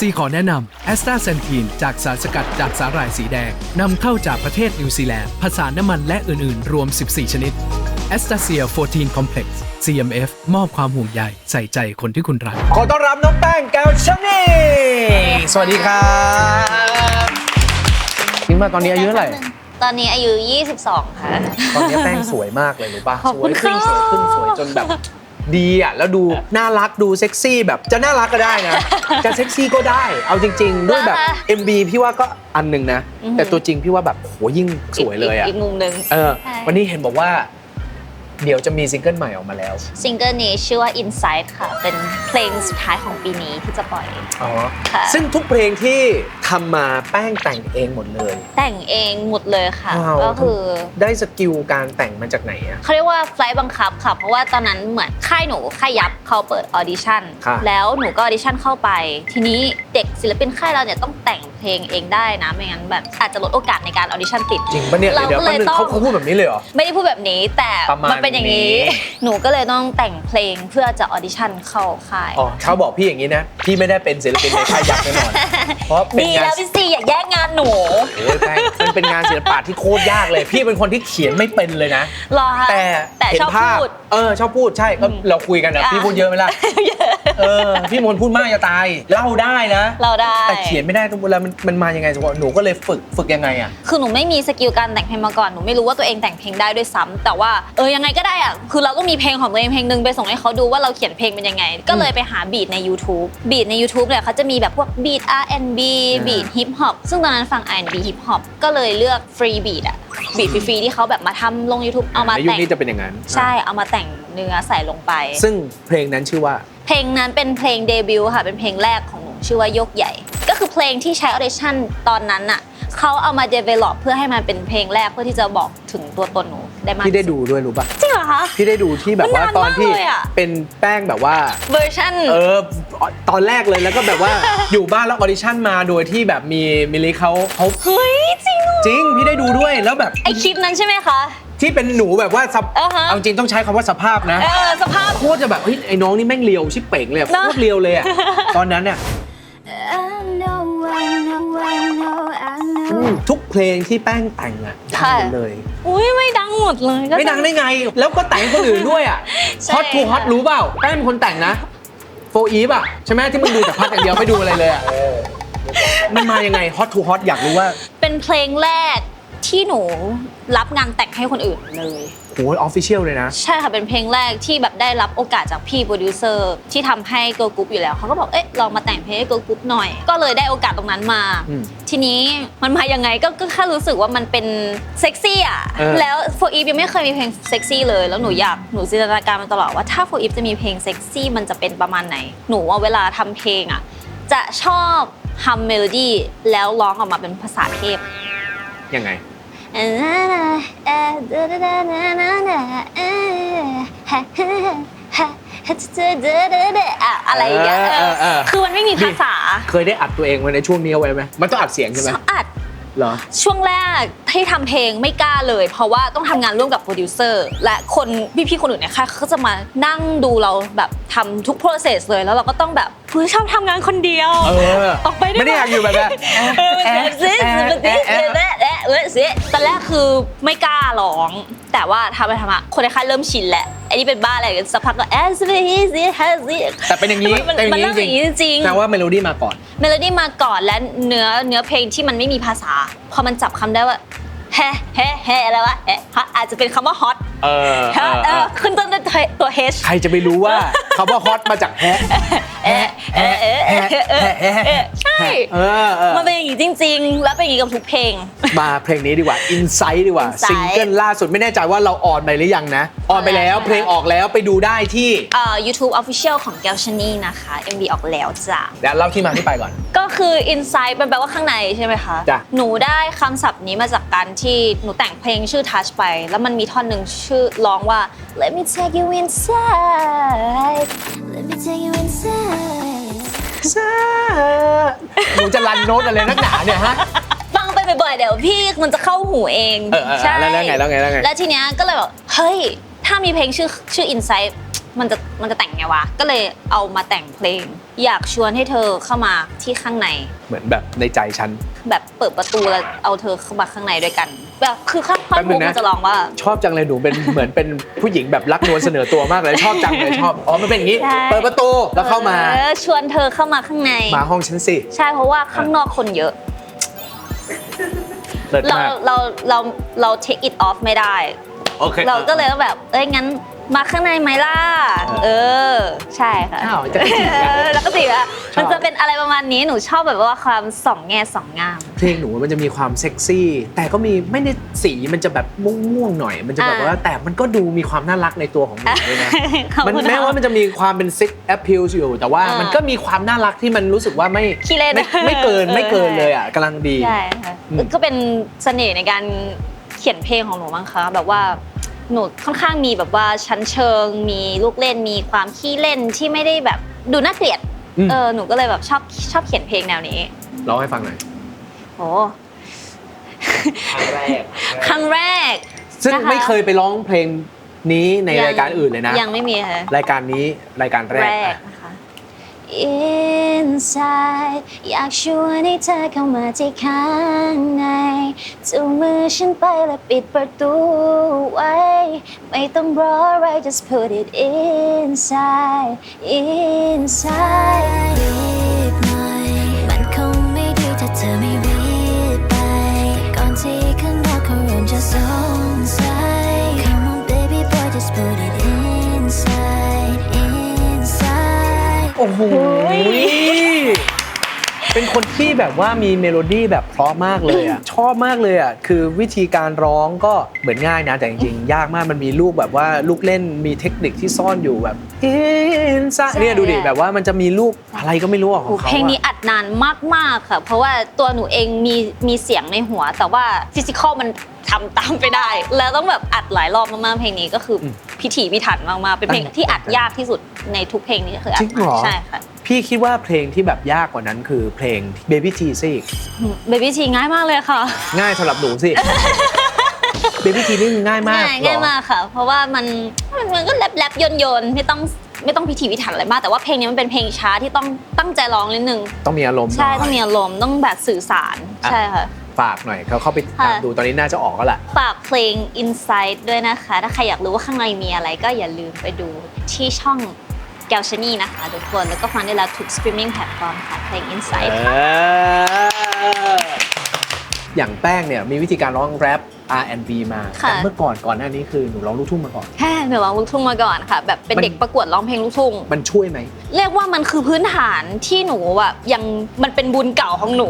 ซีขอแนะนำแอสตาเซนทีนจากสารสกัดจากสาหร่ายสีแดงนำเข้าจากประเทศนิวซีแลนด์ผสานน้ำมันและอื่น ๆ รวม 14 ชนิดแอสตาเซีย14 Complex CMF มอบความห่วงใยใส่ใจคนที่คุณรัก ขอต้อนรับน้องแป้งแก้วชนีสวัสดีครับนี่มาตอนนี้อายุเท่าไหร่ ตอนนี้อายุ 22 ค่ะ ตอนนี้แป้งสวยมากเลยรู้ป่ะ ขอบสคุวยณขึ้นค่ะ สวยขึ้นสวยจนแบบ ดีอะแล้วดูน่ารักดูเซ็กซี่แบบจะน่ารักก็ได้นะ จะเซ็กซี่ก็ได้ เอาจริง ๆ ด้วยแบบ MB พี่ว่าก็อันหนึ่งนะ แต่ตัวจริงพี่ว่าแบบโหยิ่งสวยเลยอะอีกมุมหนึ่งเออใช่วันนี้เห็นบอกว่า เดี๋ยวจะมีซิงเกิลใหม่ออกมาแล้ว ซิงเกิลนี้ชื่อว่า Inside ค่ะ เป็นเพลงสุดท้ายของปีนี้ที่จะปล่อย อ๋อ ค่ะ ซึ่งทุกเพลงที่ทำมาแป้งแต่งเองหมดเลย แต่งเองหมดเลยค่ะ ว้าว ก็คือได้สกิลการแต่งมาจากไหนอะ เขาเรียกว่าไฟล์บังคับค่ะ เพราะว่าตอนนั้นเหมือนค่ายหนูค่ายยับเขาเปิดออดิชั่นค่ะ แล้วหนูก็ออดิชั่นเข้าไป ทีนี้เด็กศิลปินค่ายเราเนี่ยต้องแต่งเพลงเองได้นะไม่งั้นแบบอาจจะลดโอกาสในการออดิชั่นติด จริงปะเนี่ยเราเดี๋ยวก็เลยแป๊บนึงต้อง เขาเขาพูดแบบนี้เลยเหรอ ไม่ได้พูดแบบนี้แต่ประมาณมันเป็นอย่างนี้นี้ หนูก็เลยต้องแต่งเพลงเพื่อจะออดิชั่นเข้าค่ายอ๋อเขาบอกพี่อย่างนี้นะ พี่ไม่ได้เป็นศิลปินในค่ายยักษ์แน่นอน เพราะเป็นดีงานแล้วพี่ซีอย่าแย่งงานหนูโอ้ยแป้งมันเป็นงานศิลปะที่โคตรยากเลย พี่เป็นคนที่เขียนไม่เป็นเลยนะ รอฮะแต่แต่เห็ชนอบภาพพูด เออ ชอบพูดใช่ก็อืมเราคุยกันนะอะ พี่พูดเยอะไหมล่ะ เออ พี่มนต์พูดมากจะตาย เล่าได้นะ เราได้ แต่เขียนไม่ได้ก็เวลามันมันมายังไงสมมติหนูก็เลยฝึกฝึกยังไงอะ คือหนูไม่มีสกิลการแต่งเพลงมาก่อน หนูไม่รู้ว่าตัวเองแต่งเพลงได้ด้วยซ้ำแต่ว่าเออยังไงก็ได้อะคือเราต้องมีเพลงของตัวเองเพลงหนึ่งไปส่งให้เขาดูว่าเราเขียนเพลงเป็นยังไง ก็เลยไปหาบีทใน YouTube บีทใน YouTube เนี่ยเขาจะมีแบบพวกบีท R&B อ่าบีทฮิปฮอปซึ่งตอนนั้นฟัง R&B ฮิปฮอปก็เลยเลือกฟรีบีทอะบีทฟรีๆที่เขาแบบมาทำลง YouTube เอามาในยุคแต่งนี้จะเป็นอย่างนั้นใช่เอามาแต่งเนื้อใส่ลงไป ซึ่งเพลงนั้นชื่อว่า เพลงนั้นเป็นเพลงเดบิวต์ค่ะเป็นเพลงแรกของหนูชื่อว่าโยกใหญ่ ก็คือเพลงที่ใช้ออเดชั่นตอนนั้นน่ะเขาเอามา develop เพื่อให้มันเป็นเพลงแรกเพื่อที่จะบอกถึงตัวตนหนู ได้มากพี่ได้ที่สุดูด้วยรู้ป่ะ จริงเหรอคะ พี่ได้ดูที่แบบว่ามันนานตอนที่มากเลยอะ เป็นแป้งแบบว่า เวอร์ชัน เออตอนแรกเลยแล้วก็แบบว่า อยู่บ้านแล้วออดิชั่นมาโดยที่แบบมีมิลลิเขาเขาเฮ้ย จริงเหรอจริง พี่ได้ดูด้วยแล้วแบบไอคลิปนั้นใช่ไหมคะ ที่เป็นหนูแบบว่าสภอ่าฮะ เอาจริงต้องใช้คำว่าสภาพนะ เออ สภาพ โคตรจะแบบเฮ้ยไอ้น้องนี่แม่งเลียวชิบเป่งเลยอะเนอะโคตรเลียวเลยอะตอนนั้นเนี่ย ทุกเพลงที่แป้งแต่งอะดังค่ะหมดเลย อุ้ยไม่ดังหมดเลยก็ไม่ดังได้ไง แล้วก็แต่งให้คนอื่นด้วยอะใช่ฮอตทูฮอตค่ะรู้เปล่าแป้งเป็นคนแต่งนะโฟอีฟอะใช่ไหมที่มึงดูแต่พัดอย่างเดียวไม่ดูอะไรเลยอะมันมายังไงฮอตทูฮอตอยากรู้ว่า เป็นเพลงแรกที่หนูรับงานแต่งให้คนอื่นเลยโหออฟฟิเชียลเลยนะ ใช่ค่ะเป็นเพลงแรกที่แบบได้รับโอกาสจากพี่โปรดิวเซอร์ที่ทำให้เกิร์ลกรุ๊ปอยู่แล้วเขาก็บอกเอ๊ะลองมาแต่งเพลงให้เกิร์ลกรุ๊ปหน่อย ก็เลยได้โอกาสตรงนั้นมาอืมทีนี้มันมายังไงก็ก็แค่รู้สึกว่ามันเป็นเซ็กซี่อะเออแล้วโฟอีฟยังไม่เคยมีเพลงเซ็กซี่เลยแล้วหนูอยากหนูจินตนาการมาตลอดว่าถ้าโฟอีฟจะมีเพลงเซ็กซี่มันจะเป็นประมาณไหน หนูว่าเวลาทำเพลงอะจะชอบฮัมเมโลดี้แล้วร้องออกมาเป็นภาษาเทพยังไง อะไรอย่างเงี้ยเออเออ คือมันไม่มีภาษาเคยได้อัดตัวเองไว้ในช่วงนี้เอาไว้ไหมมันต้องอัดเสียงใช่ไหมอัดเหรอ ช่วงแรกที่ทำเพลงไม่กล้าเลย เพราะว่าต้องทำงานร่วมกับโปรดิวเซอร์และคนพี่ๆคนอื่นเนี่ยค่ะเขาจะมานั่งดูเราแบบทำทุก process เลยแล้วเราก็ต้องแบบเฮ้ยชอบทำงานคนเดียว เออออกไปได้ไม่ได้อยากอยู่แบบนั้น เออแบบซิแบบซิแบบซิเออซิตอนแรกคือไม่กล้าร้อง แต่ว่าทำไปทำมาคนในค่ายเริ่มชินแหละไอ้นี่เป็นบ้าอะไรกันสักพักก็เอสซิซิฮซิแต่เป็นอย่างนี้มันแต่มันเริ่มอย่างนี้จริงแต่ว่าเมโลดี้มาก่อน เมโลดี้มาก่อนและเนื้อเนื้อเพลงที่มันไม่มีภาษา พอมันจับคำได้ว่าแฮแฮแฮอะไรวะเอ๊ะฮะอาจจะเป็นคำว่าฮอตเออฮะเออขึ้นต้นด้วยตัว H ใครจะไปรู้ว่า คำว่าฮอตมาจากแฮะเอ๊ะเอ๊ะเอ๊ะเอ๊ะเอ๊ะเอ๊ะเอ๊ะใช่เออเออมันเป็นอย่างนี้จริง ๆ แล้วเป็นอย่างนี้กับทุกเพลง มาเพลงนี้ดีกว่า Insight ดีกว่า Insight ซิงเกิลล่าสุดไม่แน่ใจว่าเราออนไปหรือยังนะ ออนไปแล้วออนแล้วเพลงออกแล้วไปดูได้ที่เอ่อ YouTube Official ของแกลชนีนะคะ MV ออกแล้วจ้ะเดี๋ยวเล่าที่มาที่ไปก่อน ก็คือ inside มันแปลว่าข้างในใช่ไหมคะจ้ะหนูได้คำศัพท์นี้มาจากการที่หนูแต่งเพลงชื่อ touch ไป แล้วมันมีท่อนหนึ่งชื่อร้องว่า let me take you inside Let me take you inside. หนูจะรันโน้ตอะไรนักหนาเนี่ยฮะ ฟังไปบ่อยๆเดี๋ยวพี่มันจะเข้าหูเองเออเออแล้วแล้วไงแล้วไงแล้วไง แล้วทีเนี้ยก็เลยแบบเฮ้ย ถ้ามีเพลงชื่อชื่อ inside มันจะมันจะแต่งไงวะ ก็เลยเอามาแต่งเพลง อยากชวนให้เธอเข้ามาที่ข้างใน เหมือนแบบในใจฉัน แบบเปิดประตูแล้วเอาเธอเข้ามาข้างในด้วยกัน แบบคือข้างข้างแป๊บนึมุงกนะ มันจะร้องว่า ชอบจังเลยหนูเป็น เหมือนเป็นผู้หญิงแบบรักนวลเสนอตัวมากเลยชอบจังเลยชอบอ๋อมันเป็นอย่างนี้ ใช่ เปิดประตูแล้วเข้ามาออชวนเธอเข้ามาข้างใน มาห้องฉันสิใช่เพราะว่าข้างนอกคนเยอะ เลิศเรามากเราเราเรา take it off ไม่ได้ โอเคเราก็เลยต้องแบบ เอ้ยงั้น มาข้างในไหมล่ะ เออ ใช่ค่ะอ้าวจะกระจิกเออะอแล้วก็สิว่าชอบ มันจะเป็นอะไรประมาณนี้หนูชอบแบบว่าความสองแง่สองงาม เพลงหนูมันจะมีความเซ็กซี่ แต่ก็มีไม่ได้สีมันจะแบบม่วงๆหน่อย มันจะแบบอ่า ว่าแต่มันก็ดูมีความน่ารักในตัวของหนูด้วยนะ ขอบมันคุณแม้ว่ามันจะมีความเป็นซิกแอปพิลอยู่ แต่ว่าอ่ามัมันก็มีความน่ารักที่มันรู้สึกว่าไม่ขี้เล่นไม่ไม่เกินเออไม่เกินเลยอะกำลังดี ใช่ค่ะอืม ก็เป็นเสน่ห์ในการเขียนเพลงของหนูมั้งคะแบบว่า หนูค่อนข้างมีแบบว่าชั้นเชิง มีลูกเล่นมีความขี้เล่นที่ไม่ได้แบบดูน่าเกลียดอืม เออหนูก็เลยแบบชอบชอบเขียนเพลงแนวนี้ร้องให้ฟังหน่อยโอ้ครั้งแรกครั้งแรก ซึ่งนะคะ ไม่เคยไปร้องเพลงนี้ในรายการอื่นเลยนะ ยังไม่มีค่ะ รายการนี้รายการแรแรกกอะนะคะ Inside อยากชวนให้เธอเข้ามาที่ข้างในจูงมือฉันไปและปิดประตูไว้ ไม่ต้องรออะไร just put it inside inside รีบหน่อยมันคงไม่ดีถ้าเธอไม่รีบไปก่อนที่ข้างนอกเขาเริ่มจะสงสัย Come on baby boy just put it โอ้โหเป็นคนที่แบบว่ามีเมโลดี้แบบเพราะมากเลยอะชอบมากเลยอะคือวิธีการร้องก็เหมือนง่ายนะแต่จริงๆยากมากมันมีลูกแบบว่าลูกเล่นมีเทคนิคที่ซ่อนอยู่แบบ inside เนี่ยดูดิแบบว่ามันจะมีลูกอะไรก็ไม่รู้อะขโอ้องเขาเพลงนี้อะอัดนานมากๆค่ะ เพราะว่าตัวหนูเองมีมีเสียงในหัว แต่ว่าฟิสิกอลมันทำตามไปได้ แล้วต้องแบบอัดหลายรอบมากๆเพลงนี้ก็คืออม พิถีพิถันมากๆเป็นเพลงอันที่อัดยากที่สุดในทุกเพลงนี้ก็คืออัจดริงเหรอใช่ค่ะพี่คิดว่าเพลงที่แบบยากกว่านั้นคือเพลง Baby T ซะอีกเบบี้ทีง่ายมากเลยค่ะ ง่ายสำหรับหนูสิ Baby T นี่ง่ายมากง่ายเหรอง่ายมากค่ะ เพราะว่ามันมันมันก็แรปแรปโยนโยนๆไม่ต้องไม่ต้องพิถีพิถันอะไรมากแต่ว่าเพลงนี้มันเป็นเพลงช้าที่ต้องตั้งใจร้องนิดนึง ต้องมีอารมณ์ใช่หน่ยต้องมีอารมณ์ต้องแบบสื่อสารอะใช่ค่ะ ฝากหน่อยเขาเข้าไปติดตามค่ะดูตอนนี้น่าจะออกแล้วแหละฝากเพลง Inside ด้วยนะคะ ถ้าใครอยากรู้ว่าข้างในมีอะไรก็อย่าลืมไปดูที่ช่องแกวชนีนะคะทุกคน แล้วก็ฟังได้แล้วทุก streaming platform ค่ะเพลง Inside ค่ะอย่างแป้งเนี่ยมีวิธีการร้องแรป R&B มาค่ะแต่เมื่อก่อนก่อนหน้านี้คือหนูร้องลูกทุ่งมาก่อนแค่หนูร้องลูกทุ่งมาก่อนค่ะแบบเป็นมันเด็กประกวดร้องเพลงลูกทุ่งมันช่วยไหมเรียกว่ามันคือพื้นฐานที่หนูแบบยังมันเป็นบุญเก่าของหนู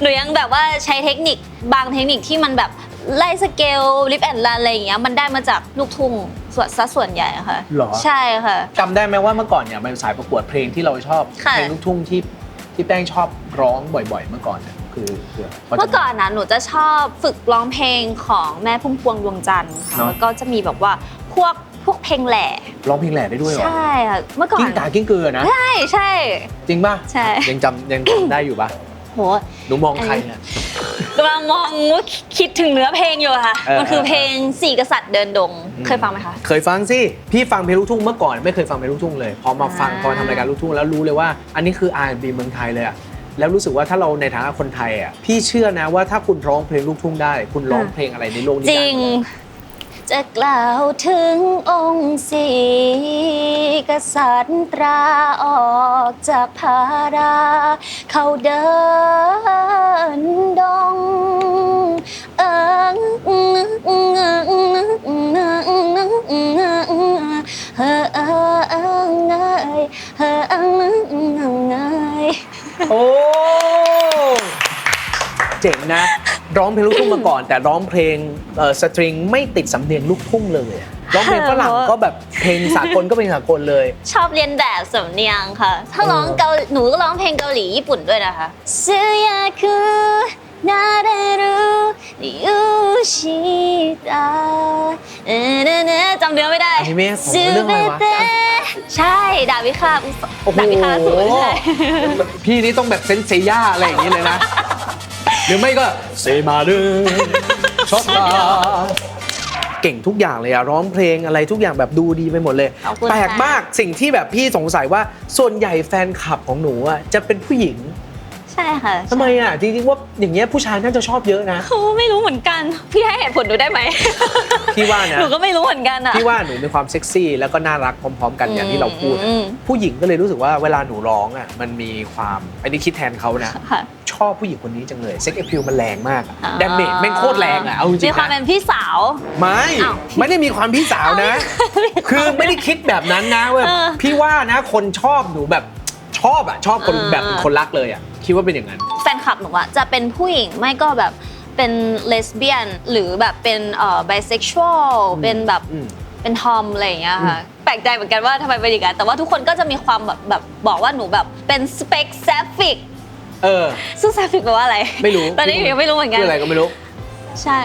หนูยังแบบว่าใช้เทคนิคบางเทคนิคที่มันแบบไล่สเกลลิฟแอนด์ลันอะไรอย่างเงี้ยมันได้มาจากลูกทุ่งส่วนซะส่วนใหญ่อะค่ะหรอ ใช่ค่ะ จำได้ไหมว่าเมื่อก่อนเนี่ยมันสายประกวดเพลงที่เราชอบค่ะ เพลงลูกทุ่งที่ที่แป้งชอบร้องบ่อย ๆ เมื่อก่อนเนี่ยคือคือพจะเมื่อก่อนนะหนูจะชอบฝึกร้องเพลงของแม่พุ่มพวงดวงจันทร์ค่ะเนอะ แล้วก็จะมีแบบว่าพวกพวกเพลงแหล่ร้องเพลงแหล่ได้ด้วยเหรอใช่ค่ะเมื่อก่อนกิ้งกากิ้งเกลือนะ ใช่ใช่ จริงป่ะใช่ ยังจำยังจำได้อยู่ป่ะโหหนูมองใครเนี่ยกำลังมองว่าคิดถึงเนื้อเพลงอยู่อะค่ะ เออมันคือเพลงสี่กษัตริย์เดินดง เคยฟังไหมคะ เคยฟังสิ พี่ฟังเพลงลูกทุ่งเมื่อก่อนไม่เคยฟังเพลงลูกทุ่งเลย พอมาฟังอ่า พอทำรายการลูกทุ่งแล้วรู้เลยว่า อันนี้คือ R&B เมืองไทยเลยอะแล้วรู้สึกว่าถ้าเราในฐานะคนไทยอะพี่เชื่อนะว่าถ้าคุณร้องเพลงลูกทุ่งได้ คุณร้องเพลงอะไรในโลกนี้จได้ริง หมด จะกล่าวถึงองค์สีกษัตริย์ตราออกจากภารา เขาเดินดงเองเอิงงเอิงเงเฮงเอยงเงโอ้ เจ๋งนะ ร้องเพลงลูกทุ่งมาก่อน แต่ร้องเพลงเอ่อสตริงไม่ติดสำเนียงลูกทุ่งเลยอะร้องเพลงฝรั่งก็แบบเพลงสากลก็เป็นสากลเลย ชอบเรียนแบบสำเนียงค่ะ ถ้าร้องเกาหนูก็ร้องเพลงเกาหลีญี่ปุ่นด้วยนะคะซึยาคุนาเรรุยูชิตาเอเนเนจำเนื้อไม่ได้อนิเมะของเรื่องอะไรวะซึเบเตใช่ดาบวิฆาตโอ้โหดาบวิฆาตสูใช่พี่นี่ต้องแบบเซนเซย่าอะไรอย่างนี้เลยนะ หรือไม่ก็เซมาเดชอบตาเก่งทุกอย่างเลยอะร้องเพลงอะไรทุกอย่างแบบดูดีไปหมดเลยขอบคุณแปลกค่ะ มากสิ่งที่แบบพี่สงสัยว่าส่วนใหญ่แฟนคลับของหนูอะจะเป็นผู้หญิง ใช่ค่ะทำไมอะจริงๆว่าอย่างเงี้ยผู้ชายน่าจะชอบเยอะนะโอ้ไม่รู้เหมือนกัน พี่ให้เหตุผลหนูได้ไหม พี่ว่านะหนูก็ไม่รู้เหมือนกันอะพี่ว่าหนูมีความเซ็กซี่แล้วก็น่ารักพร้อม ๆ กันอย่างที่เราพูดอืม ผู้หญิงก็เลยรู้สึกว่าเวลาหนูร้องอะมันมีความอันนี้คิดแทนเขานะ ค่ะชอบผู้หญิงคนนี้จังเลยเซ็กเอพิลมันแรงมากอะอ่าดาเมจแม่งโคตรแรงอะเอาจริมีงความๆเป็นะนพี่สาว ไม่อ้าวไม่ได้มีความพี่สาวนะ คือไม่ได้คิดแบบนั้นนะเว้ยเออพี่ว่านะคนชอบหนูแบบชอบอะชอบคนเออ แบบเป็นคนรักเลยอะ คิดว่าเป็นอย่างนั้น แฟนคลับหนูอะจะเป็นผู้หญิงไม่ก็แบบเป็นเลสเบี้ยน หรือแบบเป็นเอ่อไบเซ็กชวลอืมเป็นแบบอืม เป็นทอมอะไรอย่างเงี้ยค่ะแปลกใจเหมือนกันว่าทำไมเป็นอย่างนั้นแต่ว่าทุกคนก็จะมีความแบบแบบบอกว่าหนูแบบเป็นสเปกแซฟิกเออ ซึ่งแซฟิกแปลว่าอะไรไม่รู้ตอนนี้หนูยังไม่รู้เหมือนกันคืออะไรก็ไม่รู้ใช่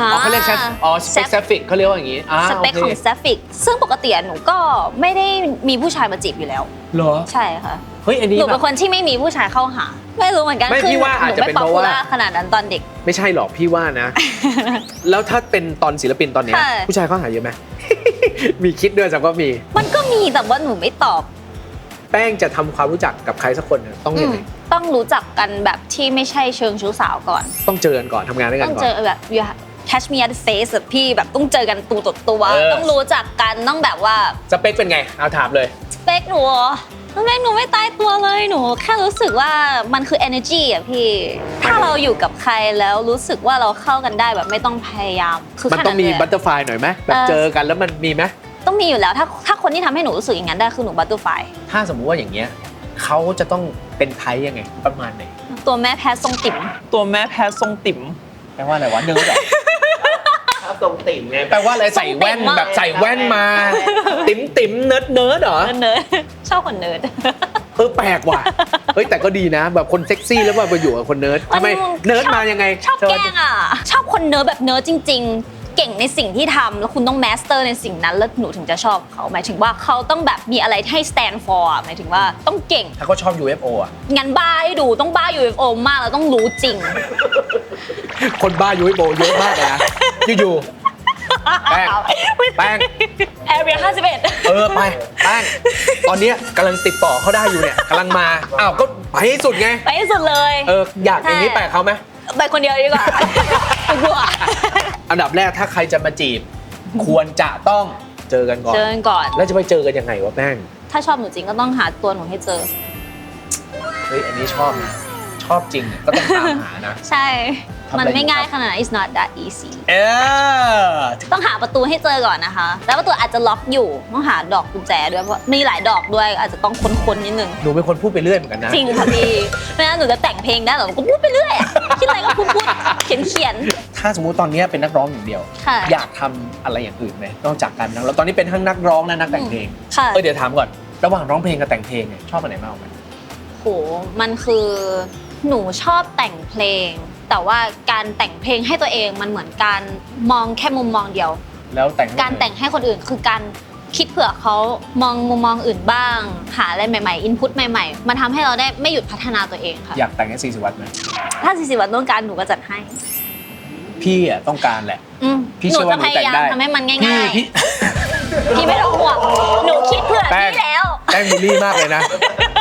ฮะอ๋อเขาเรียกแซฟอ๋อสเปกแซฟิกเขาเรียกว่าอย่างงี้อ่าสเปคโอของเคแซฟิกซึ่งปกติอะหนูก็ไม่ได้มีผู้ชายมาจีบอยู่แล้ว เหรอ ใช่ค่ะ เฮ้ยอันนี้หนูแบเป็บนคนที่ไม่มีผู้ชายเข้าหา ไม่รู้เหมือนกันไม่คืพี่ว่าอาจจะเป็นเพราะว่าหไม่ popular ขนาดนั้นตอนเด็ก ไม่ใช่หรอกพี่ว่านะ แล้วถ้าเป็นตอนศิลปินตอนเนี้ยค่ะ ผู้ชายเขาหาเยอะไหม มีคิดด้วยสักว่ามี มันก็มีแต่ว่าหนูไม่ตอบแป้งจะทำความรู้จักกับใครสักคนเนี่ยต้องยังไงอืมต้องรู้จักกันแบบที่ไม่ใช่เชิงชู้สาวก่อน ต้องเจอกันก่อนทำงานด้วยกัต้นองก่อเจน อแบบ you have- catch me at the face แบบพี่แบบต้องเจอกันตัวต่อตัว เออ ต้องรู้จักกันต้องแบบว่าสเปคเป็นไง เอาถามเลย สเปคหนูเหรอ สเปคหนูไม่ตายตัวเลยหนู แค่รู้สึกว่ามันคือ energy อะพี่ ถ้าเราอยู่กับใครแล้วรู้สึกว่าเราเข้ากันได้แบบไม่ต้องพยายาม คือมันแค่ต้องมีเลยะบัตเตอร์ไฟหน่อยไหมแบบเออเจอกันแล้วมันมีไหมต้องมีอยู่แล้วถ้าถ้าคนที่ทำให้หนูรู้สึกอย่างนั้นได้คือหนูบัตเตอร์ไฟถ้าสมมุติว่าอย่างเงี้ยเขาจะต้องเป็นไทยยังไง ประมาณไหนตัวแม่แพ้ทรงติ๋มตัวแม่แพ้ทรงติ๋มแปลว่าอะไรวะเนิร์ด ตรงติ่มไงแปลว่าอะไรใส่แว่นแบบใส่แว่นมา ติ๋มติ๋มเนิร์ดเนิร์ดเหรอเนิร์ดชอบคนเนิร์ดเออแปลกว่ะเฮ้ยแต่ก็ดีนะ แบบคนเซ็กซี่แล้วมาอยู่กับคนเนิร์ดทำไมมันเนิร์ดมายังไงชอบแกล้งอะชอบคนเนิร์ดแบบเนิร์ดจริง ๆเก่งในสิ่งที่ทำแล้วคุณต้องแมสเตอร์ในสิ่งนั้นแล้วหนูถึงจะชอบเขาหมายถึงว่าเขาต้องแบบมีอะไรให้ stand for อะหมายถึงว่าต้องเก่งถ้าเขาชอบ UFO อะงั้นบ้าให้ดูต้องบ้า UFO มากแล้วต้องรู้จริง คนบ้า UFO เยอะมากเลยนะอยู่ๆแป้งแป้ง Area 51 เออไปแป้งตอนเนี้ยกำลังติดต่อเขาได้อยู่เนี่ยกำลังมาอ้าวก็ไปให้สุดไง ไปที่สุดเลยเอออยากอย่างนี้แปลกเขาไหมไปคนเดียวดีกว่า กลัวอันดับแรกถ้าใครจะมาจีบ ควรจะต้องเจอกันก่อน เจอกันก่อน แล้วจะไปเจอกันยังไงวะแป้งถ้าชอบหนูจริงก็ต้องหาตัวหนูให้เจอ เฮ้ยอันนี้ชอบนะช อบจริงอะก็ต้องตามหานะ ใช่ ทำอะไรมันไม่อยู่ง่ายครับขนาดนั้น it's not that easy เออ ต้องหาประตูให้เจอก่อนนะคะ แล้วประตูอาจจะล็อกอยู่ ต้องหาดอกกุญแจด้วย เพราะมีหลายดอกด้วย อาจจะต้องค้นๆนิดนึง หนูเป็นคนพูดไปเรื่อยเหมือนกันนะ จริงค่ะพี่ ไม่งั้นหนูจะแต่งเพลงได้เหรอหนูก็พูดไปเรื่อยอะคิดอะไรก็พูดพูดเขียนเขียนถ้าสมมุติตอนเนี้ยเป็นนักร้องอย่างเดียวค่ะ อยากทำอะไรอย่างอื่นไหมนอกจากการนักแล้วตอนนี้เป็นทั้งนักร้องและนักแต่งเพลง ค่ะ เออเดี๋ยวถามก่อน ระหว่างร้องเพลงกับแต่งเพลงเนี่ยชอบอันไหนมากกว่ากัน โห มันคือ หนูชอบแต่งเพลง แต่ว่าการแต่งเพลงให้ตัวเองมันเหมือนการมองแค่มุมมองเดียว แล้วแต่งการแต่งให้คนอื่นคือการคิดเผื่อเขามองมุมมองอื่นบ้าง หาอะไรใหม่ๆอินพุตใหม่ๆ มันทำให้เราได้ไม่หยุดพัฒนาตัวเองค่ะ อยากแต่งให้ซีสิวัตรไหมถ้าสิสิวันต้องการหนูก็จัดให้พี่อะต้องการแหละ อืมพี่หเชื่นูอว่าจะหนูพแต่งยายามได้ทำให้มันพี่ง่ายพี่ๆพี่ไม่ต้องห่วงหนูคิดเผื่อแป้งพี่แล้ว แป้งบูลลี่มากเลยนะ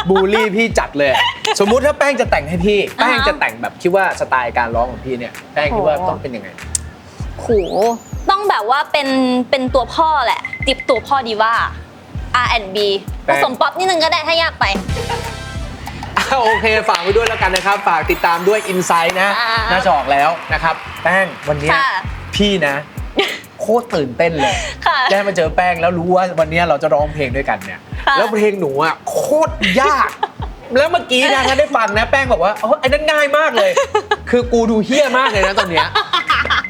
บูลลี่พี่จัดเลย สมมุติถ้าแป้งจะแต่งให้พี่อ่าฮะแป้งจะแต่งแบบคิดว่าสไตล์การร้องของพี่เนี่ยแป้งคิดว่าโอ้ต้องเป็นยังไงโหต้องแบบว่าเป็นเป็นตัวพ่อแหละติบตัวพ่อดีว่า R&B แป้ผงสมป๊อปนิดนึงก็ได้ถ้ายากไปอะโอเคฝากไว้ด้วยแล้วกันนะครับ ฝากติดตามด้วย Insight นะอ่าน่าจะออกแล้วนะครับ แป้งวันเนี้ยค่ะพี่นะ โคตรตื่นเต้นเลยค่ะได้มาเจอแป้งแล้วรู้ว่าวันเนี้ยเราจะร้องเพลงด้วยกันเนี่ยค่ะแล้วเพลงหนูอะโคตรยาก แล้วเมื่อกี้นะถ้าได้ฟังนะแป้งบอกว่าโอ้ไอ้นั่นง่ายมากเลย คือกูดูเฮี้ยมากเลยนะตอนเนี้ย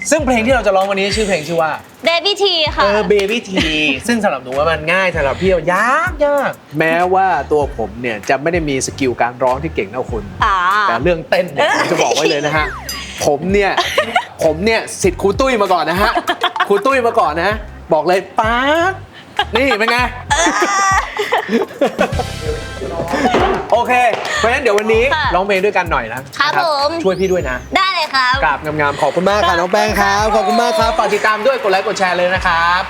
ซึ่งเพลงที่เราจะร้องวันนี้ชื่อเพลงชื่อว่า Baby T ค่ะ เออ Baby T ซึ่งสำหรับหนูว่ามันง่ายสำหรับพี่ยากยากแม้ว่าตัวผมเนี่ยจะไม่ได้มีสกิลการร้องที่เก่งเท่าคุณ อ่า แต่เรื่องเต้นเนี่ยผมจะบอกไว้เลยนะฮะ ผมเนี่ย ผมเนี่ยสิทธิ์ครูตุ้ยมาก่อนนะฮะ ครูตุ้ยมาก่อนนะ บอกเลยป๊าด นี่เป็นไง โอเค เพราะฉะนั้นเดี๋ยววันนี้ร้องเพลงด้วยกันหน่อยนะครับผม ช่วยพี่ด้วยนะได้เลยครับ กราบงามๆ ขอบคุณมากค่ะน้องแป้งครับ ขอบคุณมากครับ ฝากติดตามด้วย กดไลค์ กดแชร์เลยนะครับ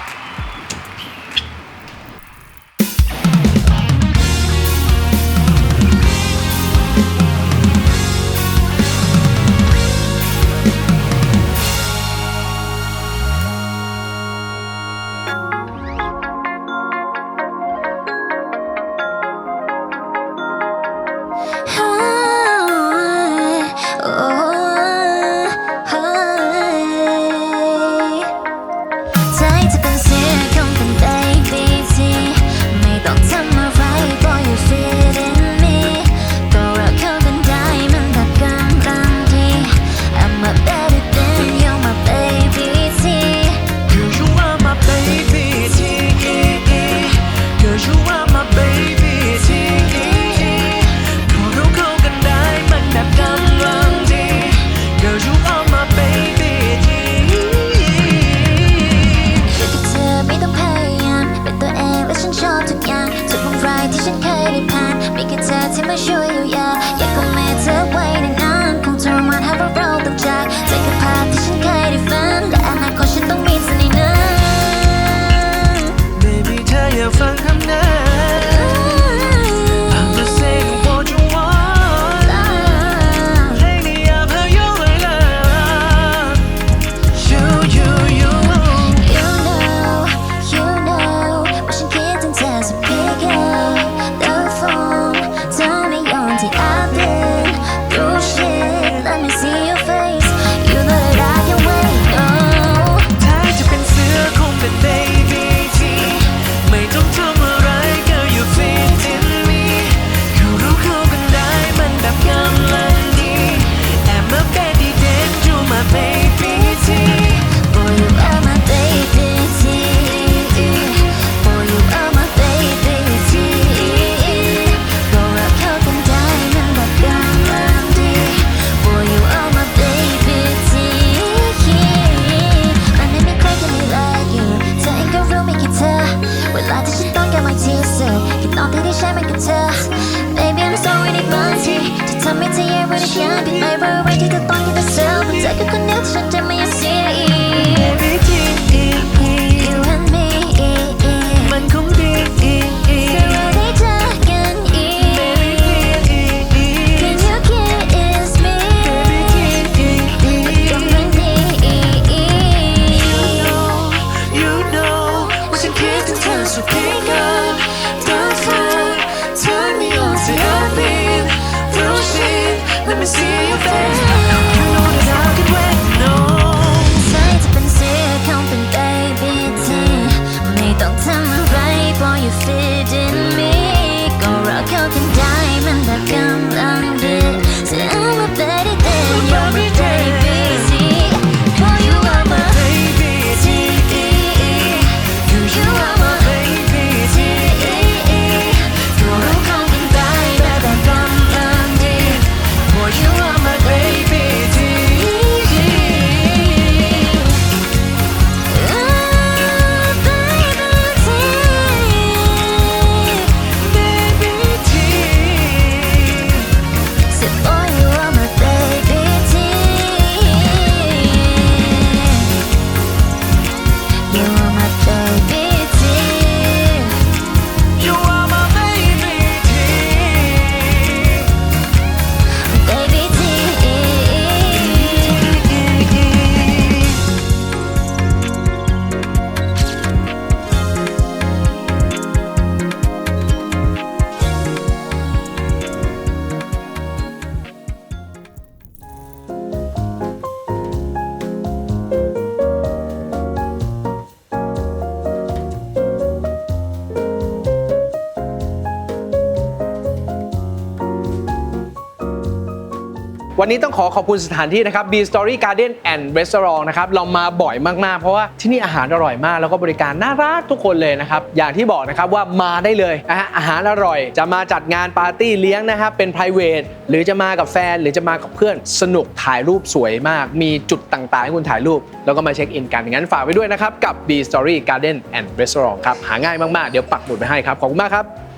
นี้ต้องขอขอบคุณสถานที่นะครับ B Story Garden and Restaurant นะครับเรามาบ่อยมากๆ เพราะว่าที่นี่อาหารอร่อยมาก แล้วก็บริการน่ารักทุกคนเลยนะครับ อย่างที่บอกนะครับว่ามาได้เลยนะฮะอาหารอร่อย จะมาจัดงานปาร์ตี้เลี้ยงนะครับเป็น p r i v a t หรือจะมากับแฟนหรือจะมากับเพื่อนสนุกถ่ายรูปสวยมาก มีจุดต่างๆ ให้คุณถ่ายรูป แล้วก็มาเช็คอินกันงั้นฝากไว้ด้วยนะครับกับ B Story Garden and Restaurant ครับหาง่ายมากๆเดี๋ยวปักหมุดไปให้ครับขอบคุณมากครับ